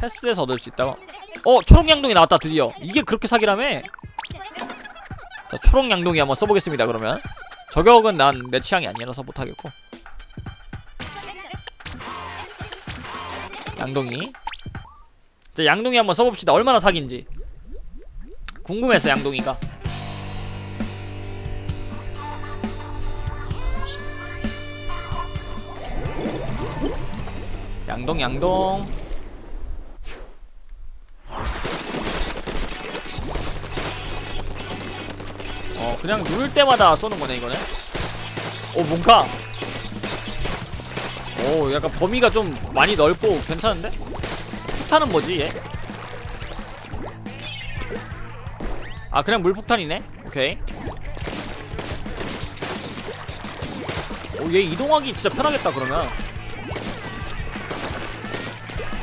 패스에서 얻을 수 있다고? 어 초록양동이 나왔다 드디어. 이게 그렇게 사기라며? 자 초록양동이 한번 써보겠습니다 그러면. 저격은 난 내 취향이 아니라서 못하겠고. 양동이. 자 양동이 한번 써봅시다. 얼마나 사기인지. 궁금했어 양동이가. 양동 양동 어 그냥 누를 때마다 쏘는 거네 이거는 오 뭔가. 오 약간 범위가 좀 많이 넓고 괜찮은데? 폭탄은 뭐지 얘? 아 그냥 물폭탄이네? 오케이. 오얘 이동하기 진짜 편하겠다 그러면.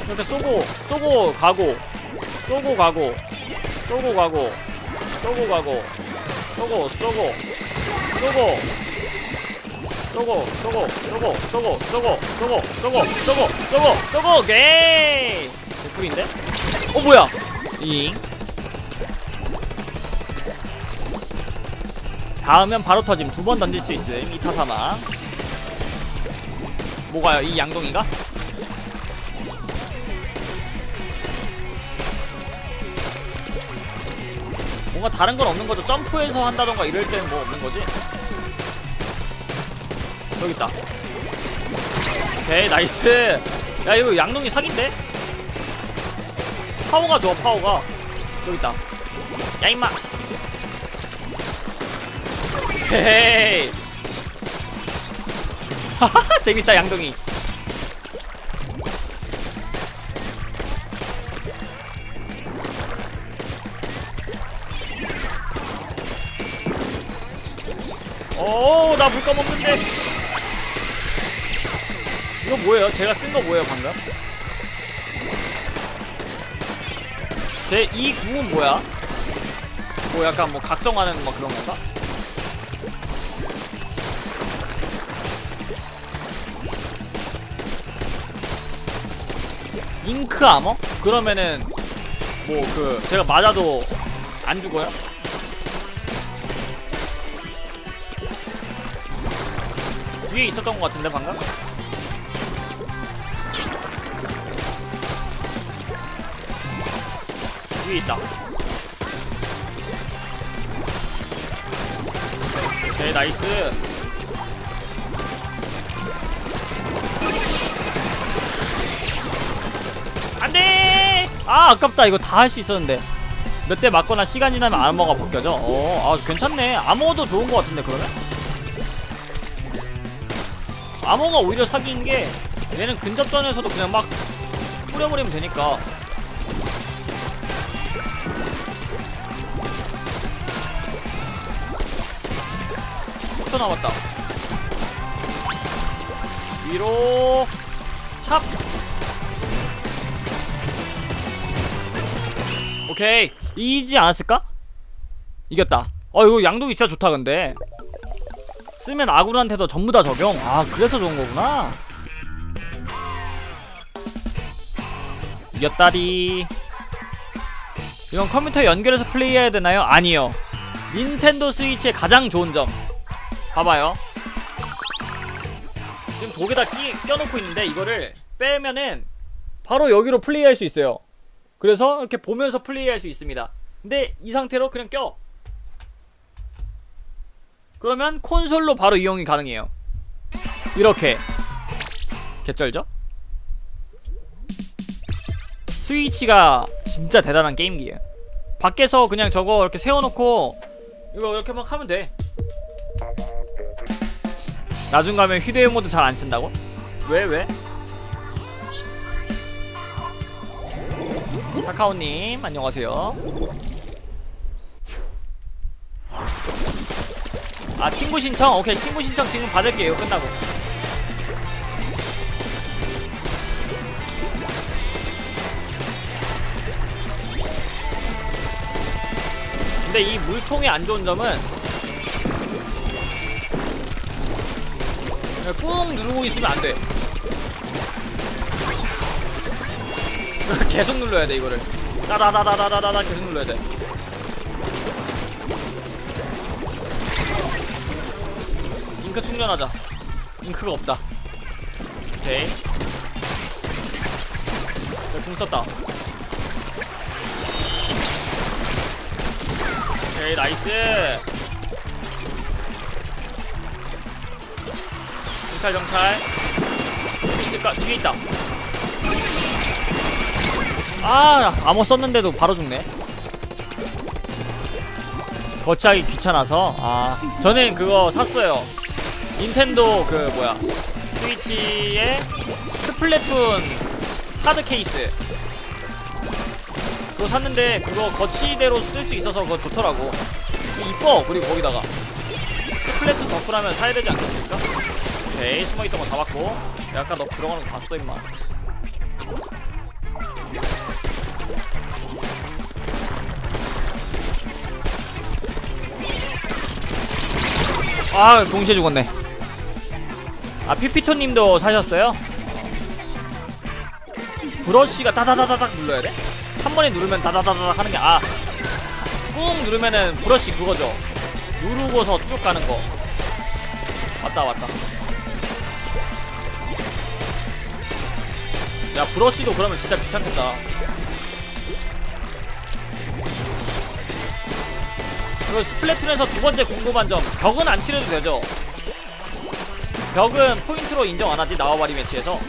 이렇게 쏘고 쏘고 가고 쏘고 가고 쏘고 가고 쏘고 가고 쏘고 쏘고 쏘고 쏘고 쏘고 쏘고 쏘고 쏘고 쏘고 쏘고 쏘고 쏘고 쏘고 오케이 개꿀인데? 어 뭐야 잉 다음은 바로 터짐 두 번 던질 수 있음 이타 사마 뭐가요 이 양동이가? 뭔가 다른 건 없는 거죠? 점프해서 한다던가 이럴 때는 뭐 없는 거지? 여기 있다. 오케이 나이스. 야 이거 양동이 사기인데? 파워가 좋아 파워가. 여기 있다. 야 임마. 헤이. 하하하 재밌다 양동이 나 물감 없는데 이거 뭐예요? 제가 쓴 거 뭐예요 방금? 제 이 궁은 뭐야? 뭐 약간 뭐 각성하는 뭐 그런 건가? 잉크 아머? 그러면은 뭐 그 제가 맞아도 안 죽어요? 뒤에 있었던 것 같은데 방금? 뒤에 있다 오케이 나이스 안돼! 아 아깝다 이거 다 할 수 있었는데 몇 대 맞거나 시간 지나면 아머가 벗겨져 어 아 괜찮네 아머도 좋은 것 같은데 그러면? 아머가 오히려 사기인 게 얘는 근접전에서도 그냥 막 뿌려버리면 되니까. 쳐 나왔다. 위로 찹. 오케이. 이기지 않았을까? 이겼다. 어 이거 양동이 진짜 좋다 근데 쓰면 아군한테도 전부 다 적용. 아 그래서 좋은 거구나. 이겼다리. 이건 컴퓨터 연결해서 플레이해야 되나요? 아니요. 닌텐도 스위치의 가장 좋은 점. 봐봐요. 지금 독에다 끼, 껴놓고 있는데 이거를 빼면은 바로 여기로 플레이할 수 있어요. 그래서 이렇게 보면서 플레이할 수 있습니다. 근데 이 상태로 그냥 껴 그러면 콘솔로 바로 이용이 가능해요 이렇게 개쩔죠? 스위치가 진짜 대단한 게임기예요 밖에서 그냥 저거 이렇게 세워놓고 이거 이렇게 막 하면 돼 나중 가면 휴대용 모드 잘 안 쓴다고? 왜 왜? 카카오님 안녕하세요 아 친구 신청? 오케이 친구 신청 지금 받을게요. 끝나고. 근데 이 물통의 안 좋은 점은 꾹 누르고 있으면 안돼. 계속 눌러야 돼 이거를. 따다다다다다다 계속 눌러야 돼 잉크 충전하자. 잉크가 없다. 오케이. 네, 궁 썼다. 오케이 나이스. 정찰 정찰. 있을까? 뒤에 있다. 아 암호 썼는데도 바로 죽네. 거치하기 귀찮아서. 아 저는 그거 샀어요 닌텐도 그 뭐야 스위치에 스플래툰 하드 케이스. 그거 샀는데 그거 거치대로 쓸 수 있어서 그거 좋더라고. 이뻐 그리고 거기다가. 스플래툰 덕후라면 사야 되지 않겠습니까? 오케이 숨어있던 거 잡았고. 아까 너 들어가는 거 봤어 임마. 아 동시에 죽었네 아 피피토님도 사셨어요? 브러쉬가 다다다다닥 눌러야 돼? 한 번에 누르면 다다다다닥 하는 게 아 꾹 누르면은 브러쉬 그거죠. 누르고서 쭉 가는 거. 맞다 맞다. 야 브러쉬도 그러면 진짜 귀찮겠다. 그 스플래툰에서 두 번째 궁금한 점. 벽은 안 칠해도 되죠 벽은 포인트로 인정 안 하지 나와바리 매치에서.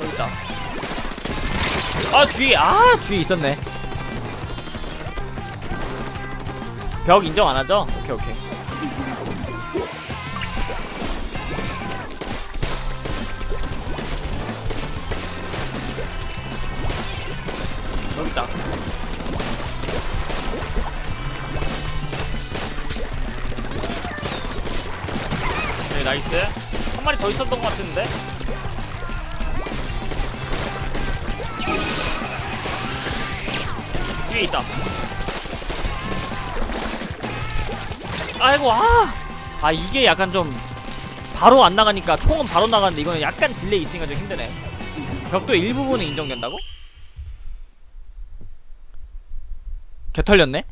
여기 있다. 아 뒤에 아 뒤에 있었네. 벽 인정 안 하죠? 오케이 오케이 더 있었던 것 같은데 뒤에 있다 아이고 아! 아 이게 약간 좀 바로 안 나가니까 총은 바로 나가는데 이거는 약간 딜레이 있으니까 좀 힘드네 벽도 일부분은 인정된다고? 개 털렸네?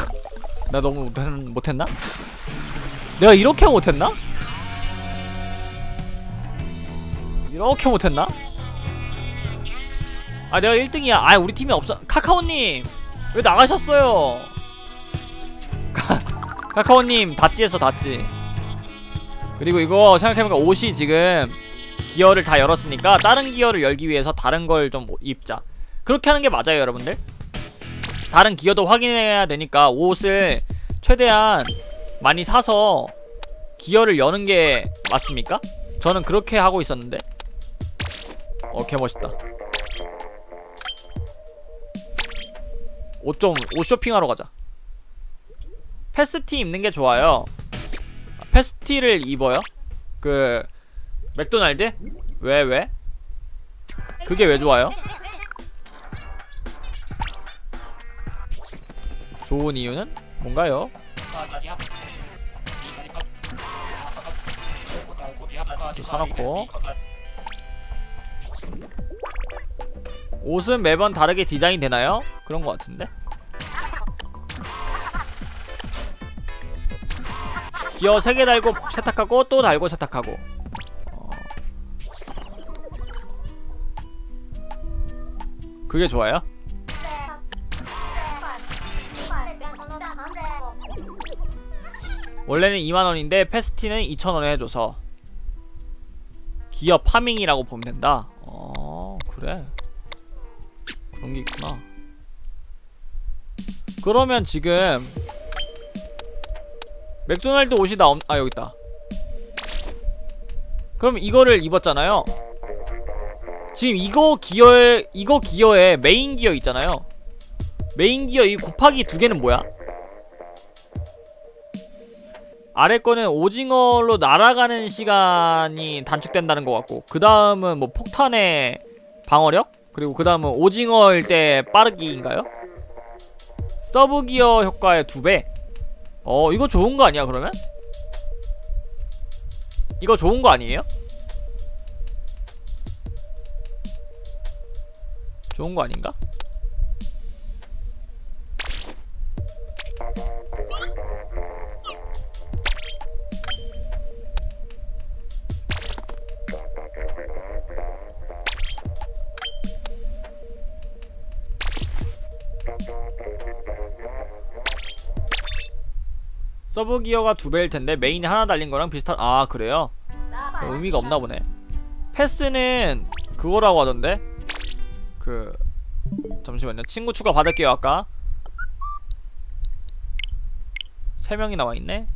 나 너무 못했, 못했나? 내가 이렇게 못했나? 이렇게 못했나? 아 내가 1등이야. 아 우리 팀이 없어. 카카오님 왜 나가셨어요? 카, 카카오님 다찌에서 다찌 그리고 이거 생각해보니까 옷이 지금 기어를 다 열었으니까 다른 기어를 열기 위해서 다른 걸 좀 입자. 그렇게 하는 게 맞아요 여러분들? 다른 기어도 확인해야 되니까 옷을 최대한 많이 사서 기어를 여는 게 맞습니까? 저는 그렇게 하고 있었는데 어 개멋있다 옷 좀 옷 쇼핑하러 가자 패스티 입는 게 좋아요 아, 패스티를 입어요? 그 맥도날드? 왜 왜? 그게 왜 좋아요? 좋은 이유는 뭔가요? 또 사놓고 옷은 매번 다르게 디자인 되나요? 그런 것 같은데 기어 3개 달고 세탁하고 또 달고 세탁하고 어. 그게 좋아요? 원래는 2만원인데 패스티는 2천원에 해줘서 기어 파밍이라고 보면 된다 어 그래 그런 게 있구나. 그러면 지금 맥도날드 옷이 나옴 아 여기 있다. 그럼 이거를 입었잖아요. 지금 이거 기어에 이거 기어에 메인 기어 있잖아요. 메인 기어 이 곱하기 두 개는 뭐야? 아래 거는 오징어로 날아가는 시간이 단축된다는 것 같고 그 다음은 뭐 폭탄의 방어력 그리고 그 다음은 오징어일 때 빠르기인가요? 서브 기어 효과의 두 배. 어 이거 좋은 거 아니야 그러면? 이거 좋은 거 아니에요? 좋은 거 아닌가? 서브 기어가 두 배일 텐데 메인이 하나 달린 거랑 비슷한 아 그래요? 의미가 없나 보네. 패스는 그거라고 하던데. 그 잠시만요. 친구 추가 받을게요 아까. 세 명이 나와 있네.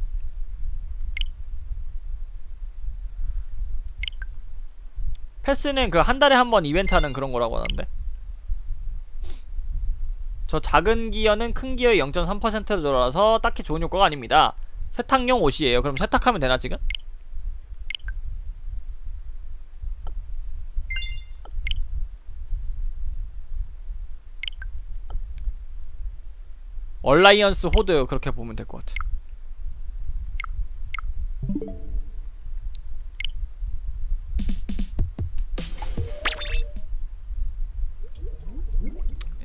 패스는 그 한 달에 한 번 이벤트 하는 그런 거라고 하던데. 저 작은 기어는 큰 기어의 0.3%로 돌아서 딱히 좋은 효과가 아닙니다. 세탁용 옷이에요. 그럼 세탁하면 되나 지금? 얼라이언스 호드 그렇게 보면 될 것 같아.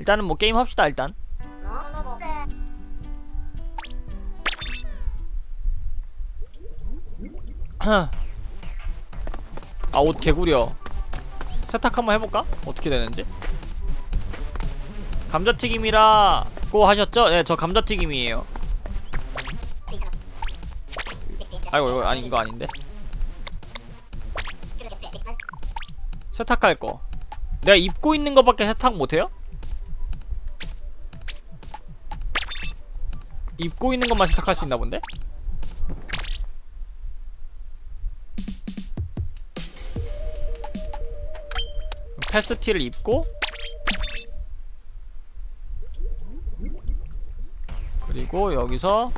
일단은 뭐 게임 합시다 일단. 아옷 개구려. 세탁 한번 해볼까? 어떻게 되는지. 감자튀김이라고 하셨죠? 네, 저 감자튀김이에요. 아이고 이거 아니 이거 아닌데. 세탁할 거. 내가 입고 있는 거밖에 세탁 못해요? 입고 있는 것만 세탁할 수 있나 본데? 패스티를 입고 그리고 여기서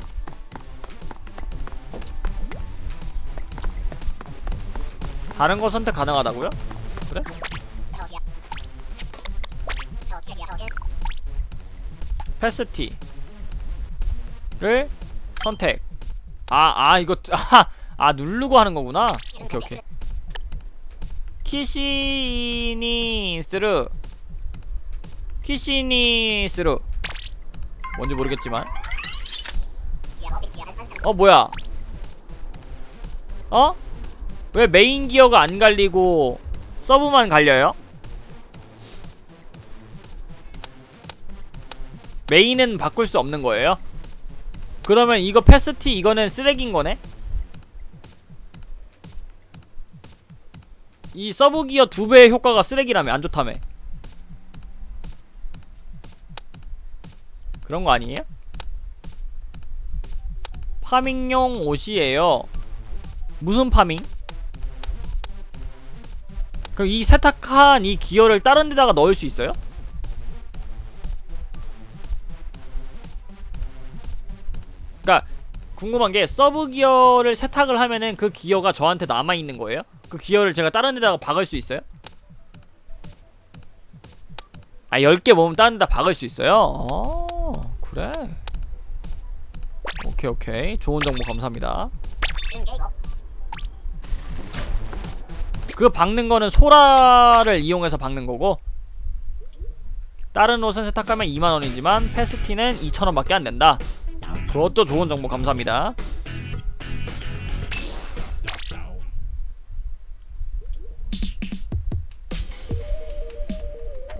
다른 거 선택 가능하다고요? 그래? 패스티 를 선택 아, 아, 이거, 아, 아, 누르고 하는 거구나. 오케이, 오케이. 키시니스르. 키시니스르. 뭔지 모르겠지만. 어, 뭐야. 어? 왜 메인 기어가 안 갈리고 서브만 갈려요? 메인은 바꿀 수 없는 거예요? 그러면 이거 패스티 이거는 쓰레기인 거네? 이 서브 기어 두 배의 효과가 쓰레기라며 안 좋다며 그런 거 아니에요? 파밍용 옷이에요 무슨 파밍? 그럼 이 세탁한 이 기어를 다른 데다가 넣을 수 있어요? 그니까 궁금한 게 서브 기어를 세탁을 하면은 그 기어가 저한테 남아있는 거예요? 그 기어를 제가 다른 데다가 박을 수 있어요? 아 10개 모으면 다른 데다 박을 수 있어요? 어 그래 오케이 오케이 좋은 정보 감사합니다 그 박는 거는 소라를 이용해서 박는 거고 다른 옷은 세탁하면 2만원이지만 패스티는 2천원밖에 안 된다 그것도 좋은 정보 감사합니다.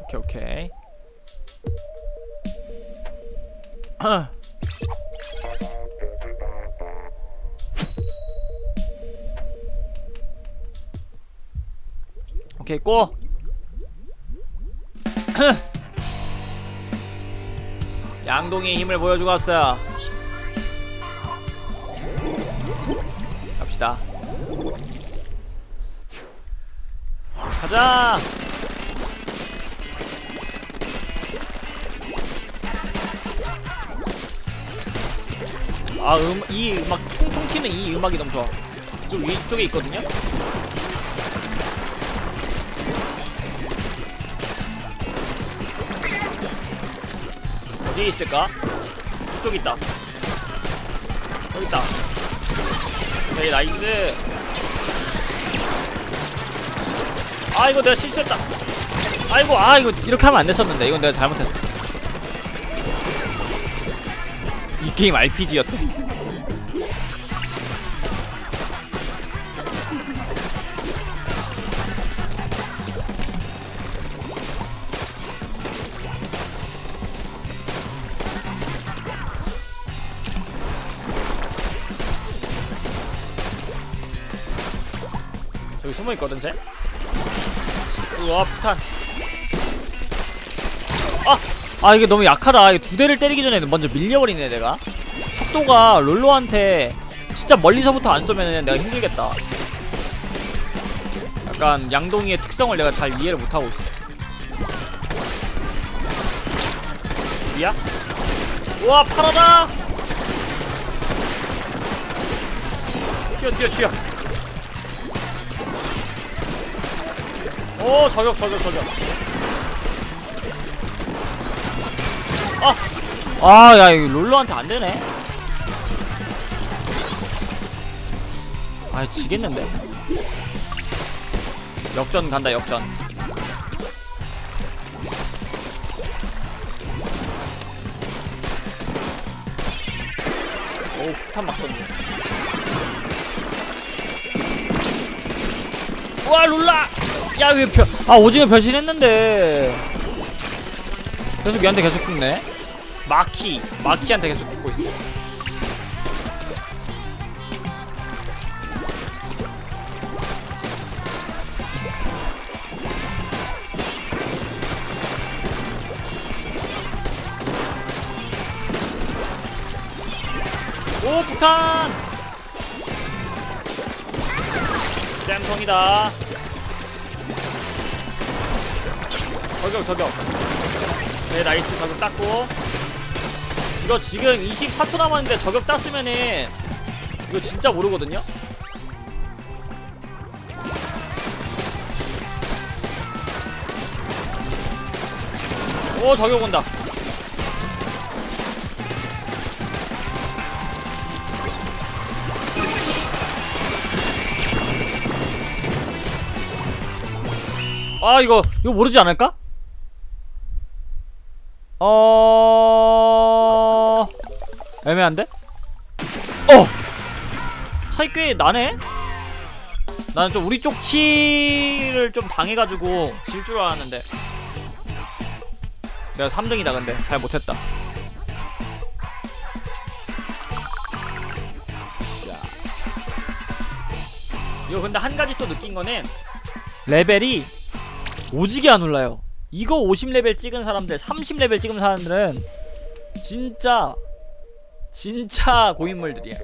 오케이 오케이. 오케이 고! 양동이의 힘을 보여주고 왔어요 갑시다 가자 아, 음, 이 음악, 통통 튀는 이 음악이 너무 좋아. 좀 위쪽에 있거든요? 어디에 있을까? 이쪽 있다. 여기 있다. 오케이, 나이스. 아 이거 내가 실수했다. 아이고 아 이거 이렇게 하면 안 됐었는데. 이건 내가 잘못했어. 이 게임 RPG였대 숨어있거든 쟤? 우와 폭탄 아! 아 이게 너무 약하다 이게 두 대를 때리기 전에 먼저 밀려버리네 내가 속도가 롤로한테 진짜 멀리서부터 안 쏘면 내가 힘들겠다 약간 양동이의 특성을 내가 잘 이해를 못하고 있어 이야? 우와 파라다! 튀어 튀어 튀어 오 저격 저격 저격 아! 아, 야, 이거 롤러한테 안 되네. 아, 지겠는데? 역전 간다, 역전. 오, 폭탄 맞거든요. 와, 롤라! 야, 왜 별, 아, 오징어 변신했는데. 계속 얘한테 계속 죽네. 마키 마키한테 계속 죽고 있어 오 폭탄 쌤통이다. 저격 저격. 네 나이스. 저격 땄고. 이거 지금 24초 남았는데 저격 땄으면은 이거 진짜 모르거든요? 오 저격 온다 아 이거 이거 모르지 않을까? 어... 애매한데? 어! 차이 꽤 나네? 나는 좀 우리 쪽 치를 좀 당해가지고 질 줄 알았는데 내가 3등이다 근데 잘 못했다 자. 이거 근데 한 가지 또 느낀 거는 레벨이 오지게 안 올라요. 이거 50레벨 찍은 사람들 30레벨 찍은 사람들은 진짜 진짜 고인물들이야